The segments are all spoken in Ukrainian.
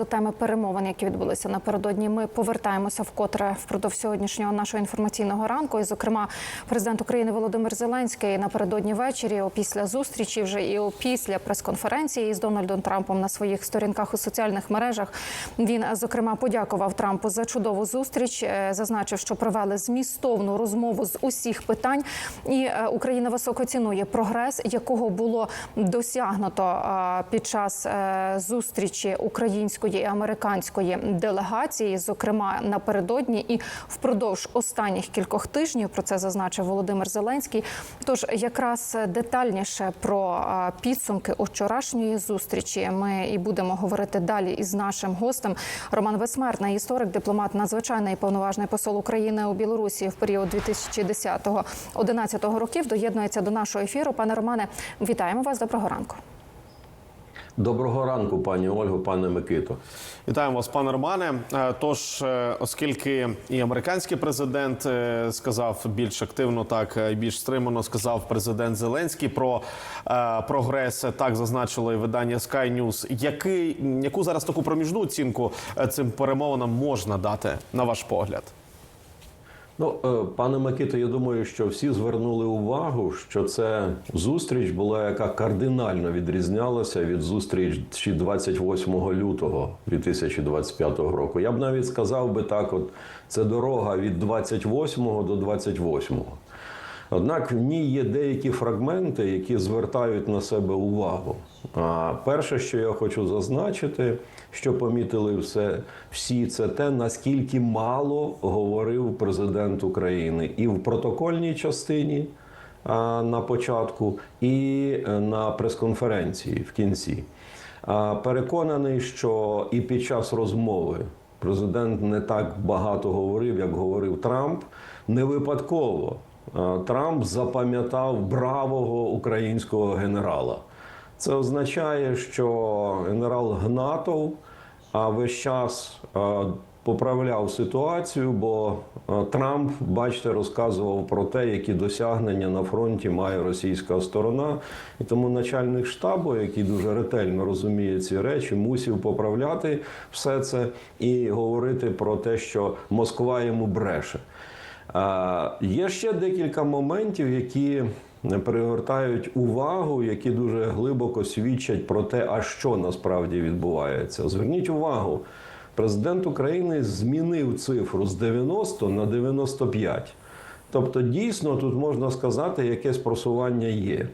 До теми перемовин, які відбулися напередодні, ми повертаємося вкотре впродовж сьогоднішнього нашого інформаційного ранку. І, зокрема, президент України Володимир Зеленський напередодні ввечері, опісля зустрічі, вже і опісля прес-конференції з Дональдом Трампом на своїх сторінках у соціальних мережах. Він зокрема подякував Трампу за чудову зустріч, е, зазначив, що провели змістовну розмову з усіх питань, і е, Україна високо цінує прогрес, якого було досягнуто під час е, зустрічі української і американської делегації, зокрема напередодні і впродовж останніх кількох тижнів. Про це зазначив Володимир Зеленський. Тож якраз детальніше про підсумки вчорашньої зустрічі ми і будемо говорити далі із нашим гостем. Роман Безсмертний, історик, дипломат, надзвичайний повноважний посол України у Білорусі в період 2010-2011 років. Доєднується до нашого ефіру. Пане Романе, вітаємо вас. Доброго ранку. Доброго ранку, пані Ольго, пане Микито. Вітаємо вас, пане Романе. Е, Тож, е, оскільки і американський президент е, сказав більш активно, так і більш стримано сказав президент Зеленський про прогрес, так зазначило і видання Sky News. Який яку зараз таку проміжну оцінку цим перемовинам можна дати на ваш погляд? Ну, е, пане Микито, я думаю, що всі звернули увагу, що це зустріч була, яка кардинально відрізнялася від зустрічі 28 лютого 2025 року. Я б навіть сказав би так: от це дорога від 28 до 28. Однак в ній є деякі фрагменти, які звертають на себе увагу. А перше, що я хочу зазначити, що помітили все всі, це те, наскільки мало говорив президент України і в протокольній частині а, на початку, і е, на прес-конференції в кінці. А, Переконаний, що і під час розмови президент не так багато говорив, як говорив Трамп. Не випадково Трамп запам'ятав бравого українського генерала. Це означає, що генерал Гнатов а весь час поправляв ситуацію, бо Трамп, бачите, розказував про те, які досягнення на фронті має російська сторона. І тому начальник штабу, який дуже ретельно розуміє ці речі, мусив поправляти все це і говорити про те, що Москва йому бреше. Є ще декілька моментів, які пригортають увагу, які дуже глибоко свідчать про те, а що насправді відбувається. Зверніть увагу, президент України змінив цифру з 90 на 95. Тобто, дійсно, тут можна сказати, якесь просування є.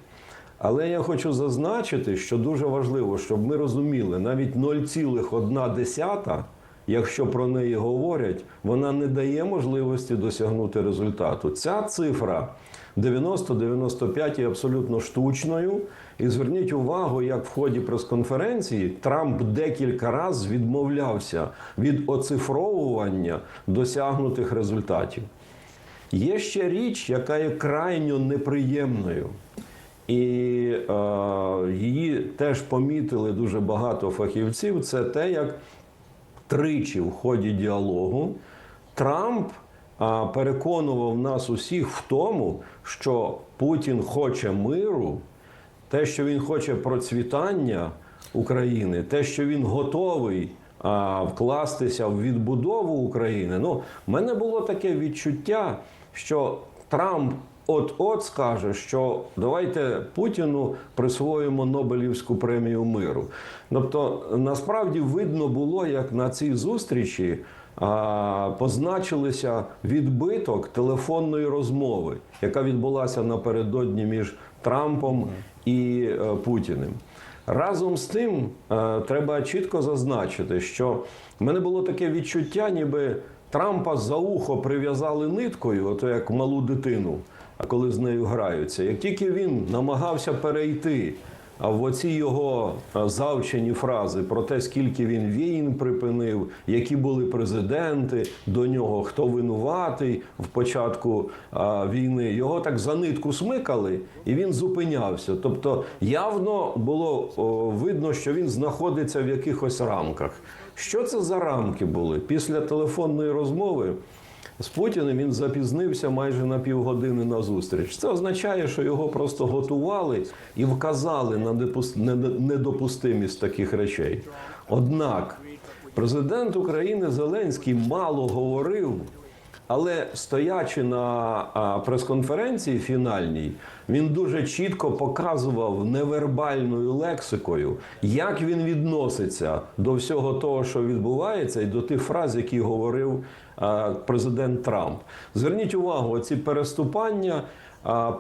Але я хочу зазначити, що дуже важливо, щоб ми розуміли, навіть 0,1, якщо про неї говорять, вона не дає можливості досягнути результату. Ця цифра 90-95 є абсолютно штучною. І зверніть увагу, як в ході прес-конференції Трамп декілька разів відмовлявся від оцифровування досягнутих результатів. Є ще річ, яка є крайньо неприємною. І е, її теж помітили дуже багато фахівців. Це те, як тричі в ході діалогу Трамп переконував нас усіх в тому, що Путін хоче миру, те, що він хоче процвітання України, те, що він готовий вкластися в відбудову України. Ну, в мене було таке відчуття, що Трамп от-от скаже, що давайте Путіну присвоїмо Нобелівську премію миру. Тобто, насправді видно було, як на цій зустрічі позначилися відбиток телефонної розмови, яка відбулася напередодні між Трампом і е, Путіним. Разом з тим, е, треба чітко зазначити, що в мене було таке відчуття, ніби Трампа за ухо прив'язали ниткою, ото як малу дитину, коли з нею граються. Як тільки він намагався перейти а в оці його е, завчені фрази про те, скільки він війн припинив, які були президенти до нього, хто винуватий в початку а, війни, його так за нитку смикали, і він зупинявся. Тобто явно було видно, що він знаходиться в якихось рамках. Що це за рамки були? Після телефонної розмови з Путіним він запізнився майже на півгодини на зустріч. Це означає, що його просто готували і вказали на недопустимість таких речей. Однак Президент України Зеленський мало говорив, але стоячи на прес-конференції фінальній, він дуже чітко показував невербальною лексикою, як він відноситься до всього того, що відбувається, і до тих фраз, які говорив президент Трамп. Зверніть увагу, ці переступання.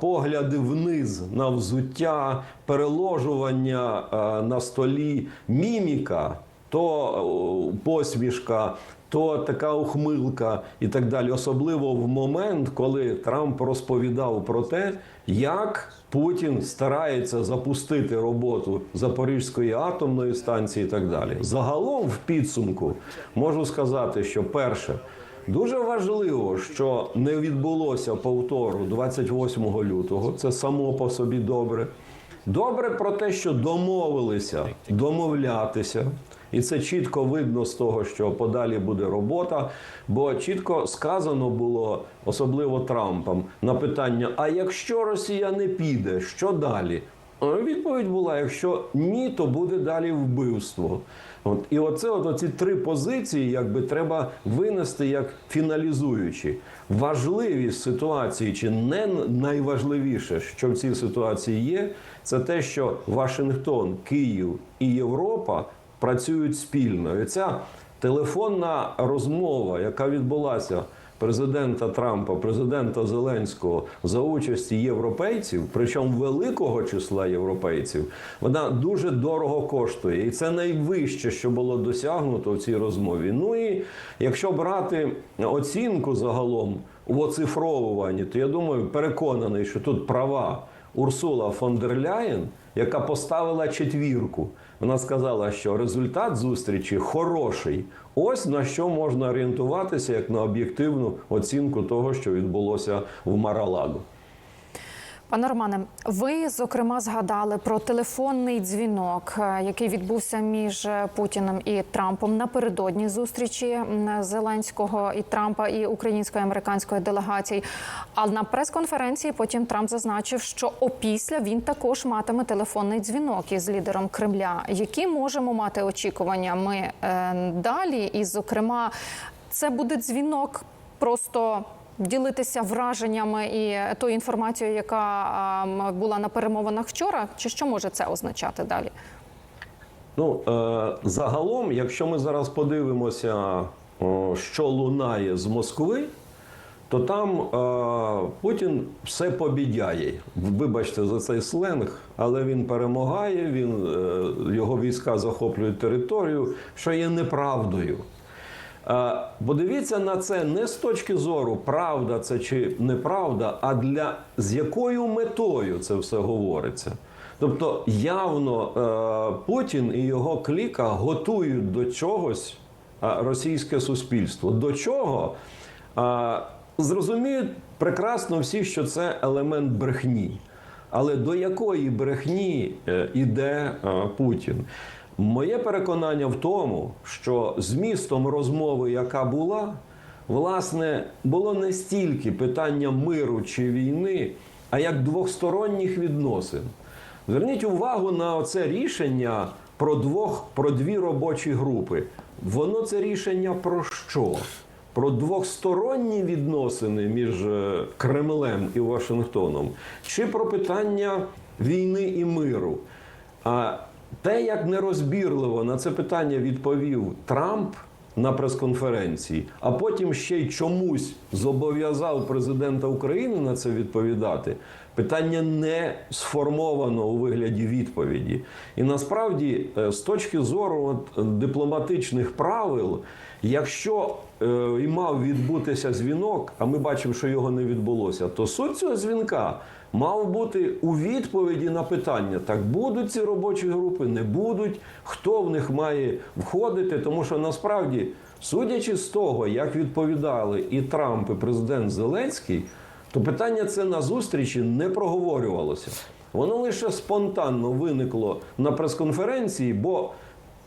Погляди вниз на взуття, переложування на столі, міміка, то посмішка, то така ухмилка і так далі. Особливо в момент, коли Трамп розповідав про те, як Путін старається запустити роботу Запорізької атомної станції і так далі. Загалом, в підсумку, можу сказати, що перше. Дуже важливо, що не відбулося повтору 28 лютого. Це само по собі добре. Добре про те, що домовилися домовлятися, і це чітко видно з того, що подалі буде робота. Бо чітко сказано було, особливо Трампом, на питання: а якщо Росія не піде, що далі? Е, Відповідь була: якщо ні, то буде далі вбивство. От і оце, от оці три позиції, якби треба винести як фіналізуючі. Важливість ситуації, чи не найважливіше, що в цій ситуації є, це те, що Вашингтон, Київ і Європа працюють спільно. І ця телефонна розмова, яка відбулася президента Трампа, президента Зеленського за участі європейців, причому великого числа європейців, вона дуже дорого коштує, і це найвище, що було досягнуто в цій розмові. Ну і якщо брати оцінку загалом в оцифровуванні, то я думаю, переконаний, що тут права Урсула фон дер Ляєн, яка поставила четвірку. Вона сказала, що результат зустрічі хороший. Ось на що можна орієнтуватися як на об'єктивну оцінку того, що відбулося в Маралагу. Пане Романе, ви зокрема згадали про телефонний дзвінок, е, який відбувся між Путіним і Трампом напередодні зустрічі Зеленського і Трампа і української американської делегації. А на прес-конференції потім Трамп зазначив, що опісля він також матиме телефонний дзвінок із лідером Кремля. Які можемо мати очікування ми е, далі? І, зокрема, це буде дзвінок просто ділитися враженнями і тою інформацією, яка була на перемовинах вчора, чи що може це означати далі? Ну, е, загалом, якщо ми зараз подивимося, що лунає з Москви, то там е, Путін все побідяє. Вибачте за цей сленг, але він перемагає, він, е, його війська захоплюють територію, що є неправдою. Е, Подивіться на це не з точки зору, правда це чи неправда, а для з якою метою це все говориться. Тобто явно е, Путін і його кліка готують до чогось е, російське суспільство. До чого? Е, зрозуміють прекрасно всі, що це елемент брехні. Але до якої брехні е, іде е, Путін? Моє переконання в тому, що змістом розмови, яка була, власне, було не стільки питання миру чи війни, а як двосторонніх відносин. Зверніть увагу на це рішення про двох про дві робочі групи. Воно це рішення про що? Про двосторонні відносини між е, Кремлем і Вашингтоном, чи про питання війни і миру. А те, як нерозбірливо на це питання відповів Трамп на прес-конференції, а потім ще й чомусь зобов'язав президента України на це відповідати. Питання не сформовано у вигляді відповіді. І насправді, е, з точки зору от, дипломатичних правил, якщо е, і мав відбутися дзвінок, а ми бачимо, що його не відбулося, то суть цього дзвінка мав бути у відповіді на питання: так будуть ці робочі групи, не будуть, хто в них має входити, тому що насправді, судячи з того, як відповідали і Трамп, і президент Зеленський, то питання це на зустрічі не проговорювалося. Воно лише спонтанно виникло на прес-конференції, бо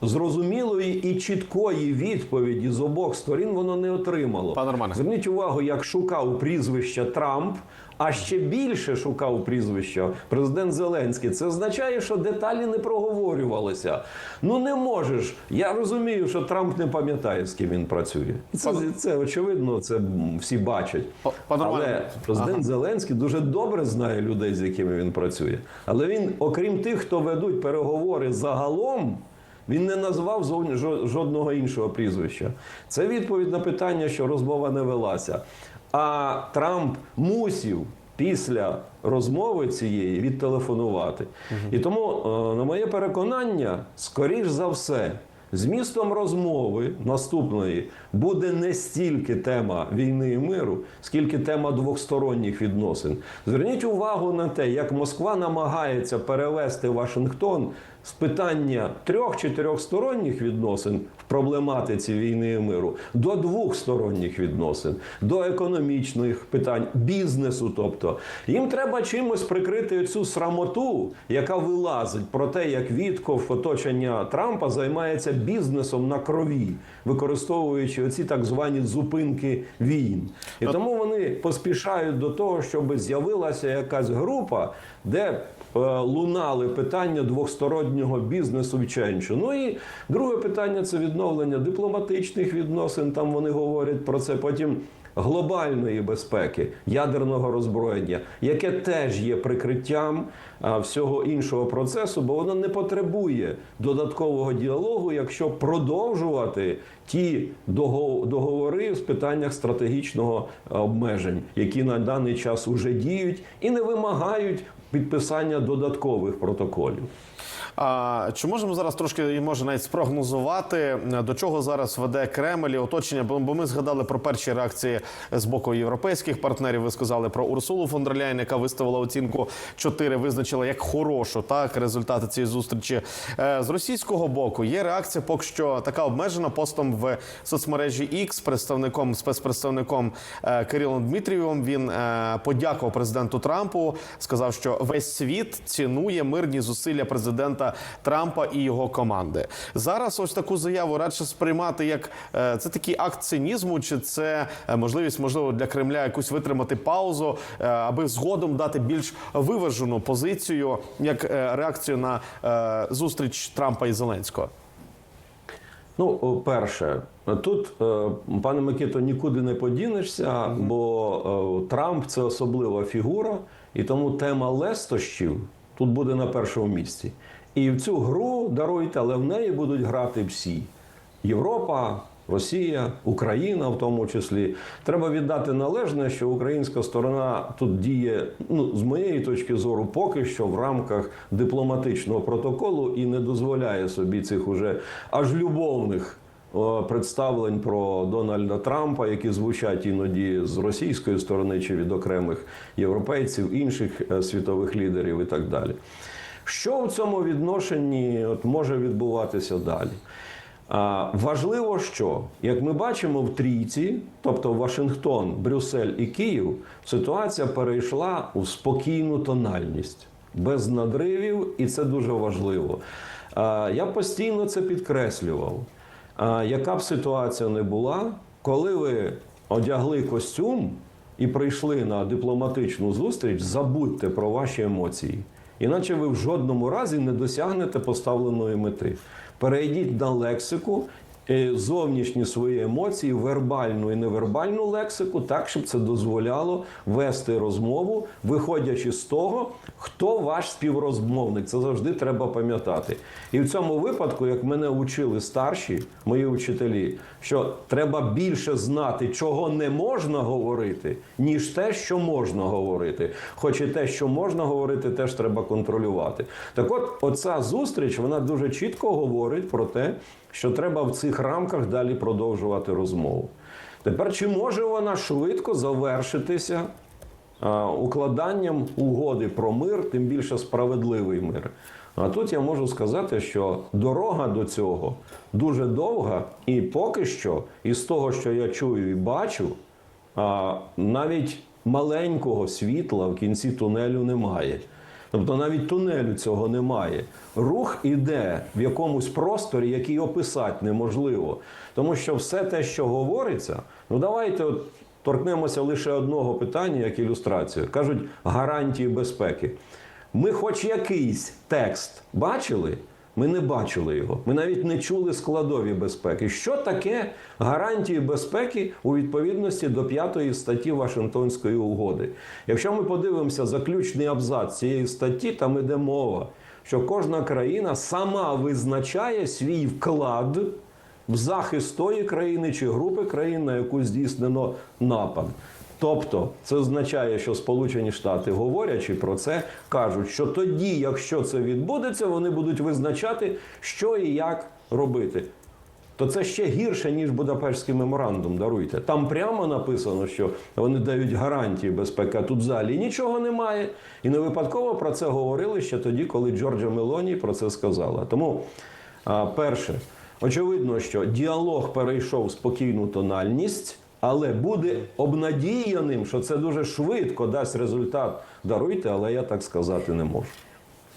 зрозумілої і чіткої відповіді з обох сторін воно не отримало. Пане Романе. Зверніть увагу, як шукав прізвище Трамп, а ще більше шукав прізвище президент Зеленський. Це означає, що деталі не проговорювалися. Ну не можеш. Я розумію, що Трамп не пам'ятає, з ким він працює. Це, це очевидно, це всі бачать. Па- пане Але президент Зеленський дуже добре знає людей, з якими він працює. Але він, окрім тих, хто ведуть переговори загалом. Він не назвав зовні жодного іншого прізвища. Це відповідь на питання, що розмова не велася. А Трамп мусів після розмови цієї відтелефонувати. І тому, е, на моє переконання, скоріш за все, Змістом розмови наступної буде не стільки тема війни і миру, скільки тема двосторонніх відносин. Зверніть увагу на те, як Москва намагається перевести Вашингтон з питання трьох-чотирьохсторонніх відносин в проблематиці війни і миру до двохсторонніх відносин, до економічних питань, бізнесу. Тобто їм треба чимось прикрити цю срамоту, яка вилазить про те, як Вітков оточення Трампа займається бізнесом на крові, використовуючи оці так звані зупинки війн. І тому вони поспішають до того, щоб з'явилася якась група, де лунали питання двостороннього бізнесу в Ченчу. Ну і друге питання це відновлення дипломатичних відносин. Там вони говорять про це. Потім глобальної безпеки, ядерного роззброєння, яке теж є прикриттям а, всього іншого процесу, бо воно не потребує додаткового діалогу, якщо продовжувати ті дого- договори з питаннях стратегічного е, обмежень, які на даний час уже діють і не вимагають підписання додаткових протоколів. А чи можемо зараз трошки і може навіть спрогнозувати до чого зараз веде Кремль і оточення? Бо бо ми згадали про перші реакції з боку європейських партнерів. Ви сказали про Урсулу фон дер Ляйн, яка виставила оцінку 4, визначила як хорошу так результати цієї зустрічі. Е, З російського боку є реакція, поки що така обмежена постом в соцмережі X, представником спецпредставником е, Кирилом Дмитрієвим. Він е, подякував президенту Трампу, сказав, що весь світ цінує мирні зусилля президента Трампа і його команди. Зараз ось таку заяву радше сприймати як е, це такий акт цинізму, чи це е, можливість, можливо, для Кремля якусь витримати паузу, е, аби згодом дати більш виважену позицію як реакцію на зустріч Трампа і Зеленського. Ну, перше, тут, пане Микито, нікуди не подінешся, бо Трамп це особлива фігура, і тому тема лестощів тут буде на першому місці. І в цю гру даруйте, але в неї будуть грати всі: Європа. Росія, Україна, в тому числі, треба віддати належне, що українська сторона тут діє, ну з моєї точки зору, поки що в рамках дипломатичного протоколу і не дозволяє собі цих уже аж любовних представлень про Дональда Трампа, які звучать іноді з російської сторони чи від окремих європейців, інших е, світових лідерів і так далі. Що в цьому відношенні от, може відбуватися далі? А, важливо, що як ми бачимо в трійці, тобто Вашингтон, Брюссель і Київ, ситуація перейшла у спокійну тональність без надривів, і це дуже важливо. А, я постійно це підкреслював. Яка б ситуація не була, коли ви одягли костюм і прийшли на дипломатичну зустріч, забудьте про ваші емоції. Іначе ви в жодному разі не досягнете поставленої мети. Перейдіть на лексику, зовнішні свої емоції, вербальну і невербальну лексику, так, щоб це дозволяло вести розмову, виходячи з того, хто ваш співрозмовник. Це завжди треба пам'ятати. І в цьому випадку, як мене учили старші, мої вчителі, що треба більше знати, чого не можна говорити, ніж те, що можна говорити. Хоч і те, що можна говорити, теж треба контролювати. Так от, оця зустріч вона дуже чітко говорить про те, що треба в цих рамках далі продовжувати розмову. Тепер чи може вона швидко завершитися а, укладанням угоди про мир, тим більше справедливий мир? А тут я можу сказати, що дорога до цього дуже довга, і поки що, із того, що я чую і бачу, навіть маленького світла в кінці тунелю немає. Тобто навіть тунелю цього немає. Рух іде в якомусь просторі, який описати неможливо. Тому що все те, що говориться, ну давайте от торкнемося лише одного питання, як ілюстрацію. Кажуть, гарантії безпеки. Ми хоч якийсь текст бачили, ми не бачили його. Ми навіть не чули складові безпеки. Що таке гарантії безпеки у відповідності до п'ятої статті Вашингтонської угоди? Якщо ми подивимося заключний абзац цієї статті, там іде мова, що кожна країна сама визначає свій вклад в захист тої країни чи групи країн, на яку здійснено напад. Тобто це означає, що Сполучені Штати, говорячи про це, кажуть, що тоді, якщо це відбудеться, вони будуть визначати, що і як робити. То це ще гірше, ніж Будапештський меморандум. Даруйте. Там прямо написано, що вони дають гарантії безпеки. А тут взагалі нічого немає. І не випадково про це говорили ще тоді, коли Джорджа Мелоні про це сказала. Тому, перше, очевидно, що діалог перейшов в спокійну тональність. Але буде обнадіяним, що це дуже швидко дасть результат. Даруйте, але я так сказати не можу.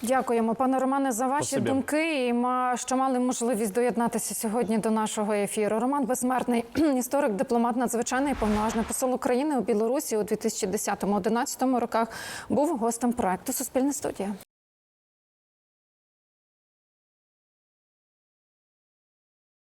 Дякуємо, пане Романе, за ваші Спасибі. думки і ма- що мали можливість доєднатися сьогодні до нашого ефіру. Роман Безсмертний, історик, дипломат, надзвичайний повноважний посол України у Білорусі у 2010-2011 роках, був гостем проекту Суспільне студія.